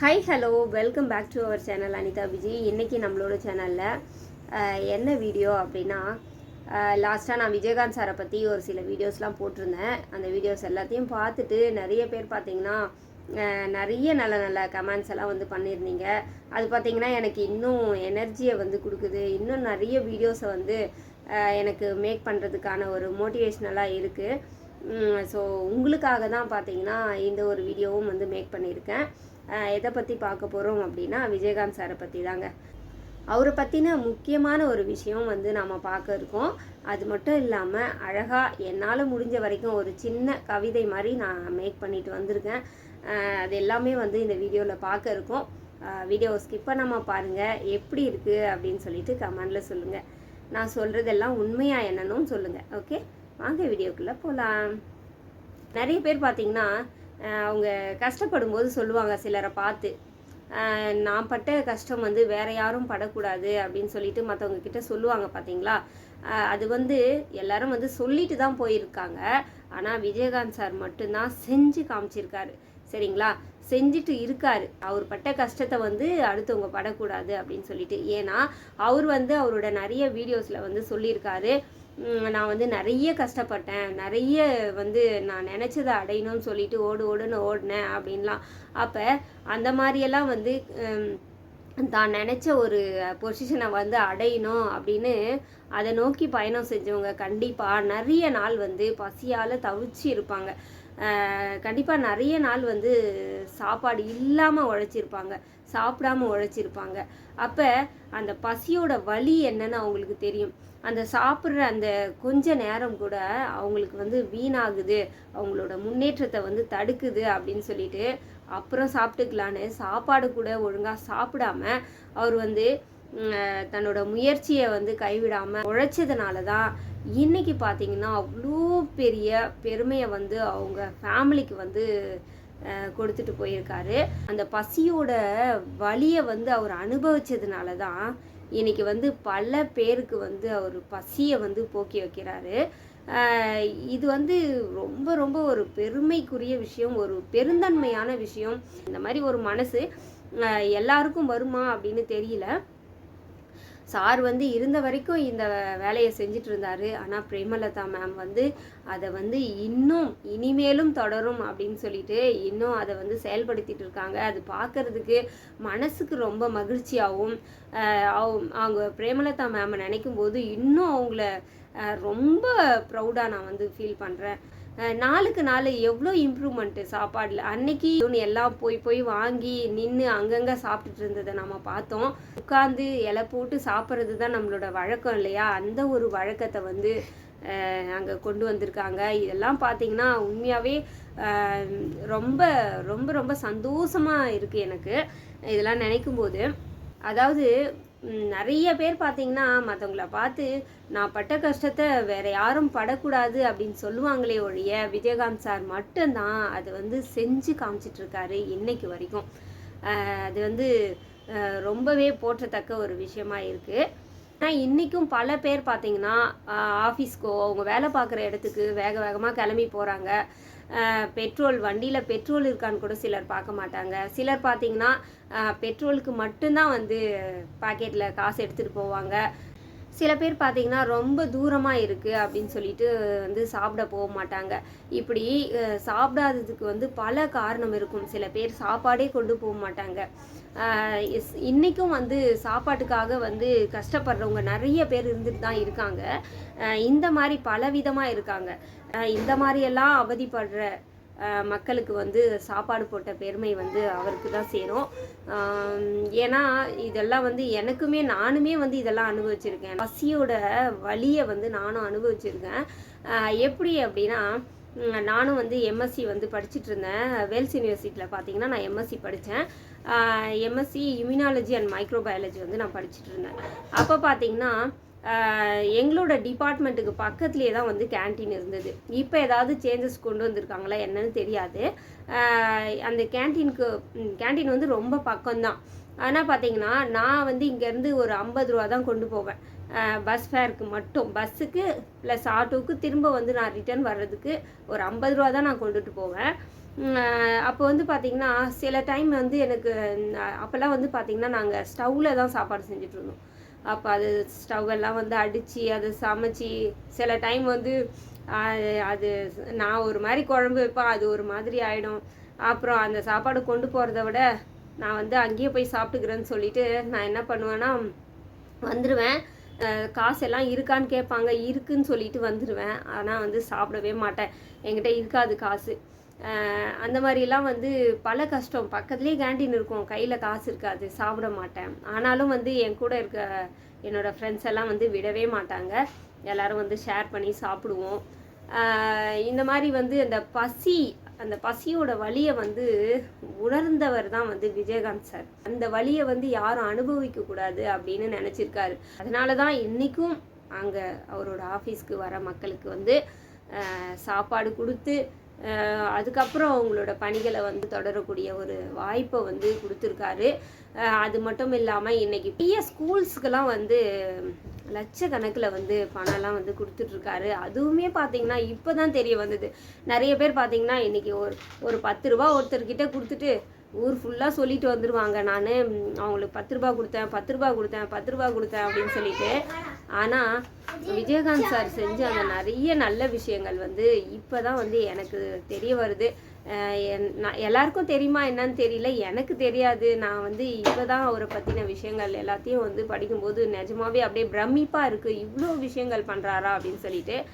Hi hello welcome back to our channel Anitha Vijay இன்றைக்கி நம்மளோட சேனலில் என்ன வீடியோ அப்படின்னா லாஸ்ட்டாக நான் விஜயகாந்த் சாரை பற்றி ஒரு சில வீடியோஸ்லாம் போட்டிருந்தேன். அந்த வீடியோஸ் எல்லாத்தையும் பார்த்துட்டு நிறைய பேர் பார்த்தீங்கன்னா நிறைய நல்ல நல்ல கமெண்ட்ஸ் எல்லாம் வந்து பண்ணியிருந்தீங்க. அது பார்த்தீங்கன்னா எனக்கு இன்னும் எனர்ஜியை வந்து கொடுக்குது. இன்னும் நிறைய வீடியோஸை வந்து எனக்கு மேக் பண்ணுறதுக்கான ஒரு மோட்டிவேஷ்னலாக இருக்குது ஸோ உங்களுக்காக தான் பார்த்தீங்கன்னா இந்த ஒரு வீடியோவும் வந்து மேக் பண்ணியிருக்கேன். எதை பற்றி பார்க்க போகிறோம் அப்படின்னா விஜயகாந்த் சாரை பற்றி தாங்க அவரை பற்றின முக்கியமான ஒரு விஷயம் வந்து நாம் பார்க்க இருக்கோம். அது மட்டும் இல்லாமல் அழகாக என்னால் முடிஞ்ச வரைக்கும் ஒரு சின்ன கவிதை மாதிரி நான் மேக் பண்ணிட்டு வந்திருக்கேன். அது எல்லாமே வந்து இந்த வீடியோவில் பார்க்க இருக்கோம். வீடியோவை ஸ்கிப் பண்ணாமல் பாருங்கள் எப்படி இருக்குது அப்படின்னு சொல்லிட்டு கமெண்டில் சொல்லுங்கள் நான் சொல்கிறதெல்லாம் உண்மையாக என்னன்னு சொல்லுங்கள் ஓகே வாங்க வீடியோக்குள்ளே போகலாம் நிறைய பேர் பார்த்தீங்கன்னா அவங்க கஷ்டப்படும் போது சொல்லுவாங்க சிலரை பார்த்து நான் பட்ட கஷ்டம் வந்து வேற யாரும் படக்கூடாது அப்படின்னு சொல்லிட்டு மற்றவங்க கிட்ட சொல்லுவாங்க பார்த்தீங்களா அது வந்து எல்லாரும் வந்து சொல்லிட்டு தான் போயிருக்காங்க. ஆனால் விஜயகாந்த் சார் மட்டும்தான் செஞ்சு காமிச்சிருக்காரு. சரிங்களா? செஞ்சுட்டு இருக்காரு. அவர் பட்ட கஷ்டத்தை வந்து அடுத்தவங்க படக்கூடாது அப்படின்னு சொல்லிட்டு. ஏன்னா அவர் வந்து அவரோட நிறைய வீடியோஸில் வந்து சொல்லியிருக்காரு. நான் வந்து நிறைய கஷ்டப்பட்டேன். நிறைய வந்து நான் நினச்சதை அடையணும்னு சொல்லிட்டு ஓடு ஓடுன்னு ஓடினேன் அப்படின்லாம். அப்போ அந்த மாதிரியெல்லாம் வந்து தான் நினச்ச ஒரு பொசிஷனை வந்து அடையணும் அப்படின்னு அதை நோக்கி பயணம் செஞ்சவங்க கண்டிப்பாக நிறைய நாள் வந்து பசியால் தவிச்சு இருப்பாங்க. கண்டிப்பாக நிறைய நாள் வந்து சாப்பாடு இல்லாமல் உழைச்சிருப்பாங்க. சாப்பிடாம உழைச்சிருப்பாங்க. அப்போ அந்த பசியோட வலி என்னன்னு அவங்களுக்கு தெரியும். அந்த சாப்பிட்ற அந்த கொஞ்ச நேரம் கூட அவங்களுக்கு வந்து வீணாகுது. அவங்களோட முன்னேற்றத்தை வந்து தடுக்குது அப்படின்னு சொல்லிட்டு அப்புறம் சாப்பிட்டுக்கலான்னு சாப்பாடு கூட ஒழுங்காக சாப்பிடாம அவர் வந்து தன்னோட முயற்சியை வந்து கைவிடாமல் உழைச்சதுனால தான் இன்னைக்கு பார்த்தீங்கன்னா அவ்வளோ பெரிய பெருமையை வந்து அவங்க ஃபேமிலிக்கு வந்து கொடுத்துட்டு போயிருக்காரு. அந்த பசியோட வலியை வந்து அவர் அனுபவிச்சதுனால தான் இன்னைக்கு வந்து பல பேருக்கு வந்து அவர் பசியை வந்து போக்கி வைக்கிறாரு. இது வந்து ரொம்ப ரொம்ப ஒரு பெருமைக்குரிய விஷயம் ஒரு பெருந்தன்மையான விஷயம். இந்த மாதிரி ஒரு மனசு எல்லாருக்கும் வருமா அப்படின்னு தெரியல. சார் வந்து இருந்த வரைக்கும் இந்த வேலையை செஞ்சுட்டு இருந்தார். ஆனால் பிரேமலதா மேம் வந்து அதை வந்து இன்னும் இனிமேலும் தொடரும் அப்படின்னு சொல்லிட்டு இன்னும் அதை வந்து செயல்படுத்திட்டு இருக்காங்க. அது பார்க்கறதுக்கு மனசுக்கு ரொம்ப மகிழ்ச்சியாகவும் அவங்க பிரேமலதா மேமை நினைக்கும் போது இன்னும் அவங்கள ரொம்ப ப்ரௌடாக நான் வந்து ஃபீல் பண்ணுறேன் நாளுக்கு நாள் எவ்வளோ இம்ப்ரூவ்மெண்ட்டு சாப்பாடில்? அன்னைக்கு இவனு எல்லாம் போய் போய் வாங்கி நின்று அங்கங்கே சாப்பிட்டுட்டு இருந்ததை நம்ம பார்த்தோம். உட்காந்து இலை போட்டு சாப்பிட்றது தான் நம்மளோட வழக்கம் இல்லையா? அந்த ஒரு வழக்கத்தை வந்து அங்கே கொண்டு வந்திருக்காங்க. இதெல்லாம் பார்த்தீங்கன்னா உண்மையாகவே ரொம்ப ரொம்ப ரொம்ப சந்தோஷமாக இருக்குது எனக்கு. இதெல்லாம் நினைக்கும் போது அதாவது நிறைய பேர் பார்த்தீங்கன்னா மற்றவங்கள பார்த்து நான் பட்ட கஷ்டத்தை வேற யாரும் படக்கூடாது அப்படின்னு சொல்லுவாங்களே ஒழிய விஜயகாந்த் சார் மட்டும்தான் அது வந்து செஞ்சு காமிச்சிட்ருக்காரு இன்னைக்கு வரைக்கும். அது வந்து ரொம்பவே போற்றத்தக்க ஒரு விஷயமா இருக்குது ஆனால் இன்றைக்கும் பல பேர் பார்த்தீங்கன்னா ஆஃபீஸ்க்கோ அவங்க வேலை பார்க்குற இடத்துக்கு வேக வேகமாக கிளம்பி போகிறாங்க பெட்ரோல் வண்டியில் பெட்ரோல் இருக்கான்னு கூட சிலர் பார்க்க மாட்டாங்க. சிலர் பார்த்தீங்கன்னா பெட்ரோலுக்கு மட்டும்தான் வந்து பாக்கெட்டில் காசு எடுத்துகிட்டு போவாங்க. சில பேர் பார்த்தீங்கன்னா ரொம்ப தூரமாக இருக்குது அப்படின்னு சொல்லிட்டு வந்து சாப்பிட போக மாட்டாங்க. இப்படி சாப்பிடாததுக்கு வந்து பல காரணம் இருக்கும். சில பேர் சாப்பாடே கொண்டு போக மாட்டாங்க. இன்றைக்கும் இஸ்- வந்து சாப்பாட்டுக்காக வந்து கஷ்டப்படுறவங்க நிறைய பேர் இருந்துட்டு தான் இருக்காங்க. இந்த மாதிரி பலவிதமாக இருக்காங்க. இந்த மாதிரியெல்லாம் அவதிப்படுற மக்களுக்கு வந்து சாப்பாடு போட்ட பெருமை வந்து அவருக்கு தான் சேரும். ஏன்னா இதெல்லாம் வந்து எனக்குமே நானுமே வந்து இதெல்லாம் அனுபவிச்சிருக்கேன். பசியோட வழியை வந்து நானும் அனுபவிச்சிருக்கேன். எப்படி அப்படின்னா நானும் வந்து எம்எஸ்சி வந்து படிச்சுட்டு இருந்தேன். வேல்ஸ் யூனிவர்சிட்டியில் பார்த்தீங்கன்னா நான் எம்எஸ்சி படித்தேன். எம்எஸ்சி இம்யூனாலஜி அண்ட் மைக்ரோபயாலஜி வந்து நான் படிச்சுட்டு இருந்தேன். அப்போ பார்த்தீங்கன்னா எங்களோட டிபார்ட்மெண்ட்டுக்கு பக்கத்துலேயே தான் வந்து கேண்டீன் இருந்தது. இப்போ ஏதாவது சேஞ்சஸ் கொண்டு வந்திருக்காங்களா என்னன்னு தெரியாது. அந்த கேண்டீனுக்கு கேண்டீன் வந்து ரொம்ப பக்கம்தான். ஆனால் பார்த்தீங்கன்னா நான் வந்து இங்கேருந்து ஒரு ஐம்பது ரூபா தான் கொண்டு போவேன். பஸ் ஃபேருக்கு மட்டும். பஸ்ஸுக்கு ப்ளஸ் ஆட்டோவுக்கு திரும்ப வந்து நான் ரிட்டர்ன் வர்றதுக்கு ஒரு ஐம்பது ரூபா தான் நான் கொண்டுட்டு போவேன். அப்போ வந்து பார்த்திங்கன்னா சில டைம் வந்து எனக்கு அப்போல்லாம் வந்து பார்த்திங்கன்னா நாங்கள் ஸ்டவ்வில் தான் சாப்பாடு செஞ்சுட்ருந்தோம் அப்போ அது ஸ்டவ் எல்லாம் வந்து அடித்து அதை சமைச்சி சில டைம் வந்து அது நான் ஒரு மாதிரி குழம்பு வைப்பேன் அது ஒரு மாதிரி ஆகிடும் அப்புறம் அந்த சாப்பாடு கொண்டு போகிறத விட நான் வந்து அங்கேயே போய் சாப்பிட்டுக்கிறேன்னு சொல்லிட்டு நான் என்ன பண்ணுவேன்னா வந்துடுவேன் காசெல்லாம் இருக்கான்னு கேட்பாங்க இருக்குன்னு சொல்லிட்டு வந்துடுவேன் ஆனால் வந்து சாப்பிடவே மாட்டேன். என்கிட்ட இருக்காது காசு. அந்த மாதிரிலாம் வந்து பல கஷ்டம். பக்கத்துலேயே கேண்டீன் இருக்கும். கையில் காசு இருக்காது. சாப்பிட மாட்டேன். ஆனாலும் வந்து என் கூட இருக்க என்னோடய ஃப்ரெண்ட்ஸ் எல்லாம் வந்து விடவே மாட்டாங்க. எல்லோரும் வந்து ஷேர் பண்ணி சாப்பிடுவோம். இந்த மாதிரி வந்து அந்த பசி அந்த பசியோட வழியை வந்து உணர்ந்தவர் தான் வந்து விஜயகாந்த் சார். அந்த வழியை வந்து யாரும் அனுபவிக்க கூடாது அப்படின்னு நினச்சிருக்காரு. அதனால தான் இன்றைக்கும் அங்கே அவரோட ஆஃபீஸ்க்கு வர மக்களுக்கு வந்து சாப்பாடு கொடுத்து அதுக்கப்புறம் அவங்களோட பணிகளை வந்து தொடரக்கூடிய ஒரு வாய்ப்பை வந்து கொடுத்துருக்காரு. அது மட்டும் இல்லாமல் இன்னைக்கு பெரிய ஸ்கூல்ஸுக்கெல்லாம் வந்து லட்சக்கணக்கில் வந்து பணம்லாம் வந்து கொடுத்துட்ருக்காரு. அதுவுமே பார்த்தீங்கன்னா இப்போ தான் தெரிய வந்தது. நிறைய பேர் பார்த்தீங்கன்னா இன்றைக்கி ஒரு ஒரு பத்து ரூபா ஒருத்தர்கிட்ட கொடுத்துட்டு ஊர் ஃபுல்லாக சொல்லிட்டு வந்துடுவாங்க நான் அவங்களுக்கு பத்து ரூபா கொடுத்தேன் பத்து ரூபா கொடுத்தேன் பத்து ரூபா கொடுத்தேன் அப்படின்னு சொல்லிட்டு. ஆனால் விஜயகாந்த் சார் செஞ்ச அந்த நிறைய நல்ல விஷயங்கள் வந்து இப்போ தான் வந்து எனக்கு தெரிய வருது. என்- நான் எல்லாருக்கும் தெரியுமா என்னன்னு தெரியல. எனக்கு தெரியாது. நான் வந்து இப்போ தான் அவரை பற்றின விஷயங்கள் எல்லாத்தையும் வந்து படிக்கும்போது நிஜமாவே அப்படியே பிரமிப்பாக இருக்குது இவ்வளோ விஷயங்கள் பண்ணுறாரா அப்படின்னு சொல்லிட்டு.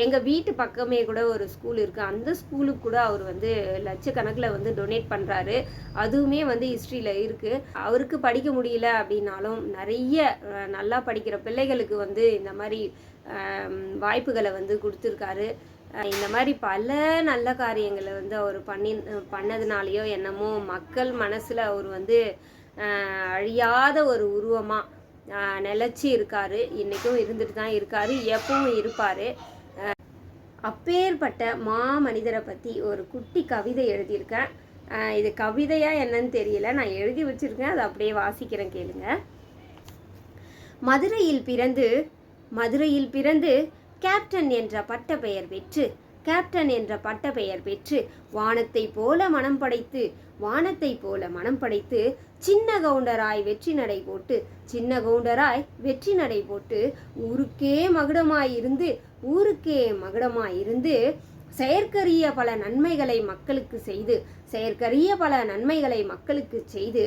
எங்கள் வீட்டு பக்கமே கூட ஒரு ஸ்கூல் இருக்குது அந்த ஸ்கூலுக்கு கூட அவர் வந்து லட்சக்கணக்கில் வந்து டொனேட் பண்ணுறாரு அதுவுமே வந்து ஹிஸ்ட்ரியில் இருக்குது அவருக்கு படிக்க முடியல அப்படின்னாலும் நிறைய நல்லா படிக்கிற பிள்ளைகளுக்கு வந்து இந்த மாதிரி வாய்ப்புகளை வந்து கொடுத்துருக்காரு. இந்த மாதிரி பல நல்ல காரியங்களை வந்து அவர் பண்ணி பண்ணதுனாலையோ என்னமோ மக்கள் மனசில் அவர் வந்து அழியாத ஒரு உருவமாக நிலச்சி இருக்காரு. இன்றைக்கும் இருந்துட்டு தான் இருக்காரு. எப்பவும் இருப்பார். அப்பேற்பட்ட மா மனிதரை பற்றி ஒரு குட்டி கவிதை எழுதியிருக்கேன். இது கவிதையா என்னன்னு தெரியல. நான் எழுதி வச்சுருக்கேன். அதை அப்படியே வாசிக்கிறேன் கேளுங்க. மதுரையில் பிறந்து மதுரையில் பிறந்து கேப்டன் என்ற பட்ட பெயர் பெற்று கேப்டன் என்ற பட்ட பெயர் பெற்று வானத்தை போல மனம் படைத்து வானத்தை போல மனம் படைத்து சின்ன கவுண்டராய் வெற்றி நடை போட்டு சின்ன கவுண்டராய் வெற்றி நடை போட்டு ஊருக்கே மகுடமாய் இருந்து ஊருக்கே மகுடமாய் இருந்து செயற்கரிய பல நன்மைகளை மக்களுக்கு செய்து செயற்கரிய பல நன்மைகளை மக்களுக்கு செய்து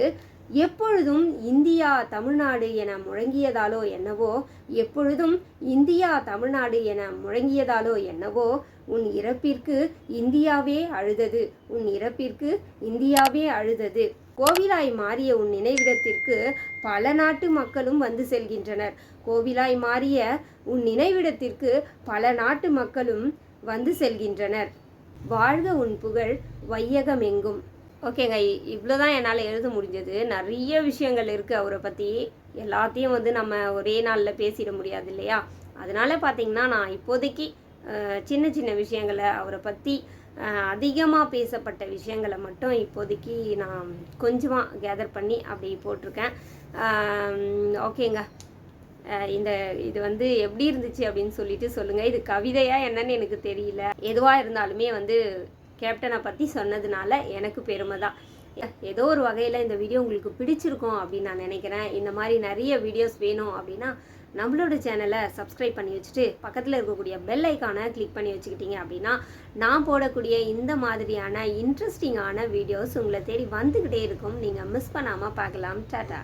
எப்பொழுதும் இந்தியா தமிழ்நாடு என முழங்கியதாலோ என்னவோ எப்பொழுதும் இந்தியா தமிழ்நாடு என முழங்கியதாலோ என்னவோ உன் இறப்பிற்கு இந்தியாவே அழுதது. உன் இறப்பிற்கு இந்தியாவே அழுதது. கோவிலாய் மாறிய உன் நினைவிடத்திற்கு பல நாட்டு மக்களும் வந்து செல்கின்றனர். கோவிலாய் மாறிய உன் நினைவிடத்திற்கு பல நாட்டு மக்களும் வந்து செல்கின்றனர். வாழ்க உன் புகழ் வையகமெங்கும். ஓகேங்க இவ்வளோ தான் என்னால் எழுத முடிஞ்சது. நிறைய விஷயங்கள் இருக்குது அவரை பற்றி எல்லாத்தையும் வந்து நம்ம ஒரே நாளில் பேசிட முடியாது இல்லையா? அதனால பார்த்தீங்கன்னா நான் இப்போதைக்கு சின்ன சின்ன விஷயங்களை அவரை பற்றி அதிகமாக பேசப்பட்ட விஷயங்களை மட்டும் இப்போதைக்கு நான் கொஞ்சமாக கேதர் பண்ணி அப்படி போட்டிருக்கேன். ஓகேங்க. இந்த இது வந்து எப்படி இருந்துச்சு அப்படின்னு சொல்லிட்டு சொல்லுங்கள் இது கவிதையா என்னன்னு எனக்கு தெரியல. எதுவாக இருந்தாலுமே வந்து கேப்டனை பற்றி சொன்னதுனால எனக்கு பெருமை தான் ஏதோ ஒரு வகையில் இந்த வீடியோ உங்களுக்கு பிடிச்சிருக்கும் அப்படின்னு நான் நினைக்கிறேன். இந்த மாதிரி நிறைய வீடியோஸ் வேணும் அப்படின்னா நம்மளோட சேனலை சப்ஸ்கிரைப் பண்ணி வச்சுட்டு பக்கத்தில் இருக்கக்கூடிய பெல் ஐக்கானை கிளிக் பண்ணி வச்சுக்கிட்டீங்க அப்படின்னா நான் போடக்கூடிய இந்த மாதிரியான இன்ட்ரெஸ்டிங்கான வீடியோஸ் உங்களை தேடி வந்துக்கிட்டே இருக்கும். நீங்கள் மிஸ் பண்ணாமல் பார்க்கலாம். டாட்டா